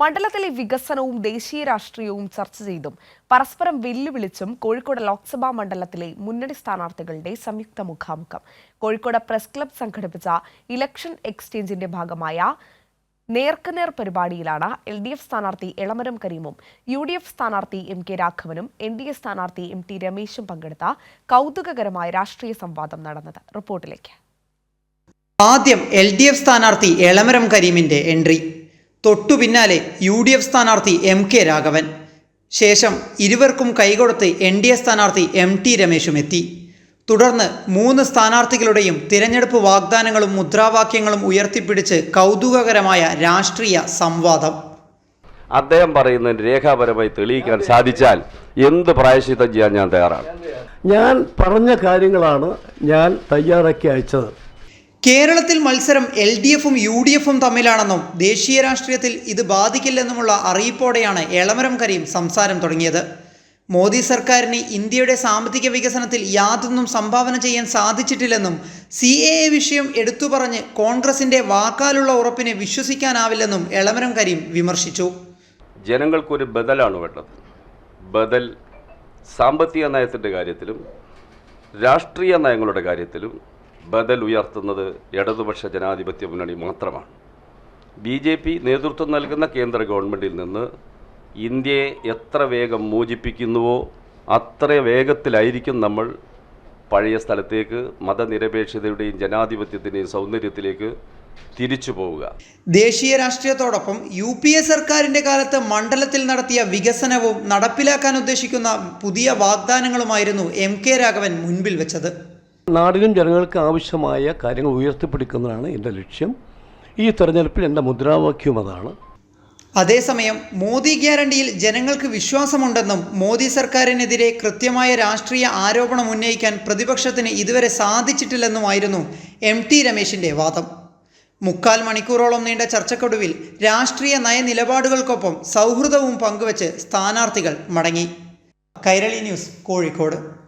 മണ്ഡലത്തിലെ വികസനവും ദേശീയ രാഷ്ട്രീയവും ചർച്ച ചെയ്തും പരസ്പരം വെല്ലുവിളിച്ചും കോഴിക്കോട് ലോക്സഭാ മണ്ഡലത്തിലെ മുന്നണി സ്ഥാനാർത്ഥികളുടെ സംയുക്ത മുഖാമുഖം. കോഴിക്കോട് പ്രസ് ക്ലബ് സംഘടിപ്പിച്ച ഇലക്ഷൻ എക്സ്ചേഞ്ചിന്റെ ഭാഗമായ നേർക്കുനേർ പരിപാടിയിലാണ് എൽ ഡി എഫ് സ്ഥാനാർത്ഥി എളമരം കരീമും യു ഡി എഫ് സ്ഥാനാർത്ഥി എം കെ രാഘവനും എൻ ഡി എ സ്ഥാനാർത്ഥി എം ടി രമേശും പങ്കെടുത്ത കൗതുകകരമായ രാഷ്ട്രീയ സംവാദം നടന്നത്. റിപ്പോർട്ടിലേക്ക്. ആദ്യം എൽ ഡി എഫ് സ്ഥാനാർത്ഥി എളമരം കരീമിന്റെ എൻട്രി. തൊട്ടു പിന്നാലെ യു ഡി എഫ് സ്ഥാനാർത്ഥി എം കെ രാഘവൻ. ശേഷം ഇരുവർക്കും കൈകൊടുത്ത് എൻ ഡി എ സ്ഥാനാർത്ഥി എം ടി രമേശും എത്തി. തുടർന്ന് മൂന്ന് സ്ഥാനാർത്ഥികളുടെയും തിരഞ്ഞെടുപ്പ് വാഗ്ദാനങ്ങളും മുദ്രാവാക്യങ്ങളും ഉയർത്തിപ്പിടിച്ച് കൗതുകകരമായ രാഷ്ട്രീയ സംവാദം. അദ്ദേഹം പറയുന്നതിന് രേഖാപരമായി തെളിയിക്കാൻ സാധിച്ചാൽ എന്ത് പ്രായശ്ചിത്തം ചെയ്യാൻ ഞാൻ തയ്യാറാണ്? ഞാൻ പറഞ്ഞ കാര്യങ്ങളാണ് ഞാൻ തയ്യാറാക്കി അയച്ചത്. കേരളത്തിൽ മത്സരം എൽ ഡി എഫും യു ഡി എഫും തമ്മിലാണെന്നും ദേശീയ രാഷ്ട്രീയത്തിൽ ഇത് ബാധിക്കില്ലെന്നുമുള്ള അറിയിപ്പോടെയാണ് എളമരം കരീം സംസാരം തുടങ്ങിയത്. മോദി സർക്കാരിന് ഇന്ത്യയുടെ സാമ്പത്തിക വികസനത്തിൽ യാതൊന്നും സംഭാവന ചെയ്യാൻ സാധിച്ചിട്ടില്ലെന്നും സി എ എ വിഷയം എടുത്തു പറഞ്ഞ് കോൺഗ്രസിന്റെ വാക്കാലുള്ള ഉറപ്പിനെ വിശ്വസിക്കാനാവില്ലെന്നും എളമരം കരീം വിമർശിച്ചു. ജനങ്ങൾക്കൊരു ബദലാണ് വേണ്ടത്. ബദൽ സാമ്പത്തിക നയത്തിന്റെ കാര്യത്തിലും രാഷ്ട്രീയ നയങ്ങളുടെ കാര്യത്തിലും ബദൽ ഉയർത്തുന്നത് ഇടതുപക്ഷ ജനാധിപത്യ മുന്നണി മാത്രമാണ്. ബി ജെ പി നേതൃത്വം നൽകുന്ന കേന്ദ്ര ഗവൺമെന്റിൽ നിന്ന് ഇന്ത്യയെ എത്ര വേഗം മോചിപ്പിക്കുന്നുവോ അത്ര വേഗത്തിലായിരിക്കും നമ്മൾ പഴയ സ്ഥലത്തേക്ക് മതനിരപേക്ഷതയുടെയും ജനാധിപത്യത്തിന്റെയും സൗന്ദര്യത്തിലേക്ക് തിരിച്ചു പോവുക. ദേശീയ രാഷ്ട്രീയത്തോടൊപ്പം യു പി എ സർക്കാരിന്റെ കാലത്ത് മണ്ഡലത്തിൽ നടത്തിയ വികസനവും നടപ്പിലാക്കാൻ ഉദ്ദേശിക്കുന്ന പുതിയ വാഗ്ദാനങ്ങളുമായിരുന്നു എം കെ രാഘവൻ മുൻപിൽ വെച്ചത്. നാടിനും ജനങ്ങൾക്ക് ആവശ്യമായ കാര്യങ്ങൾ ഉയർത്തിപ്പിടിക്കുന്നതാണ് എന്റെ ലക്ഷ്യം. ഈ തെരഞ്ഞെടുപ്പിൽ എന്റെ മുദ്രാവാക്യവും അതാണ്. അതേസമയം മോദി ഗ്യാരണ്ടിയിൽ ജനങ്ങൾക്ക് വിശ്വാസമുണ്ടെന്നും മോദി സർക്കാരിനെതിരെ കൃത്യമായ രാഷ്ട്രീയ ആരോപണം ഉന്നയിക്കാൻ പ്രതിപക്ഷത്തിന് ഇതുവരെ സാധിച്ചിട്ടില്ലെന്നുമായിരുന്നു എം ടി രമേശിന്റെ വാദം. മുക്കാൽ മണിക്കൂറോളം നീണ്ട ചർച്ചക്കൊടുവിൽ രാഷ്ട്രീയ നയനിലപാടുകൾക്കൊപ്പം സൗഹൃദവും പങ്കുവച്ച് സ്ഥാനാർത്ഥികൾ മടങ്ങി. കൈരളി ന്യൂസ് കോഴിക്കോട്.